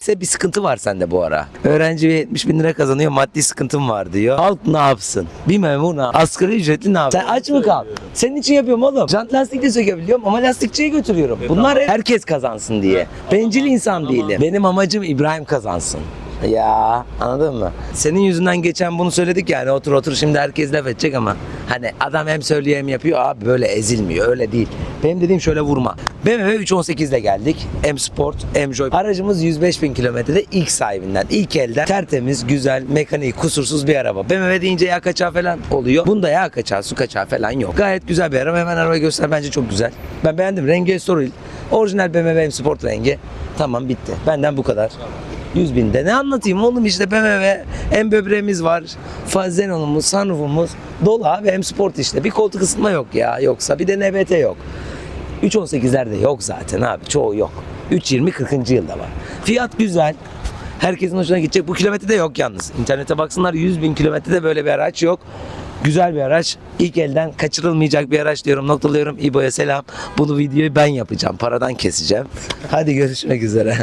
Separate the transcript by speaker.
Speaker 1: Size bir sıkıntı var sende bu ara. Öğrenci 70 bin lira kazanıyor maddi sıkıntım var diyor. Halk ne yapsın? Bir memur ne yapsın? Asgari ücretli ne yapsın? Sen aç mı kal? Senin için yapıyorum oğlum. Jant lastik de sökebiliyorum ama lastikçiye götürüyorum. Bunlar herkes kazansın diye. Bencil insan değilim. Benim amacım İbrahim kazansın. Ya anladın mı? Senin yüzünden geçen bunu söyledik yani otur otur şimdi herkes laf edecek ama hani adam hem söylüyor hem yapıyor abi böyle ezilmiyor öyle değil. Benim dediğim şöyle vurma. BMW 318 ile geldik. M Sport, M Joy. Aracımız 105 bin kilometrede ilk sahibinden, ilk elden tertemiz, güzel, mekanik, kusursuz bir araba. BMW deyince yağ kaçağı falan oluyor. Bunda yağ kaçağı, su kaçağı falan yok. Gayet güzel bir araba. Hemen arabayı göster bence çok güzel. Ben beğendim. Rengi sorun. Orijinal BMW M Sport rengi. Tamam bitti. Benden bu kadar. 100 binde. Ne anlatayım oğlum işte BMW, hem böbreğimiz var, Xenon'umuz, sunroofumuz dolu abi hem sport işte. Bir koltuk ısıtma yok ya yoksa bir de NBT yok. 3.18'lerde yok zaten abi çoğu yok. 3.20 40. yılda var. Fiyat güzel. Herkesin hoşuna gidecek. Bu kilometrede yok yalnız. İnternete baksınlar 100 bin kilometrede böyle bir araç yok. Güzel bir araç. İlk elden kaçırılmayacak bir araç diyorum. Noktalıyorum. İbo'ya selam. Bunu videoyu ben yapacağım. Paradan keseceğim. Hadi görüşmek üzere.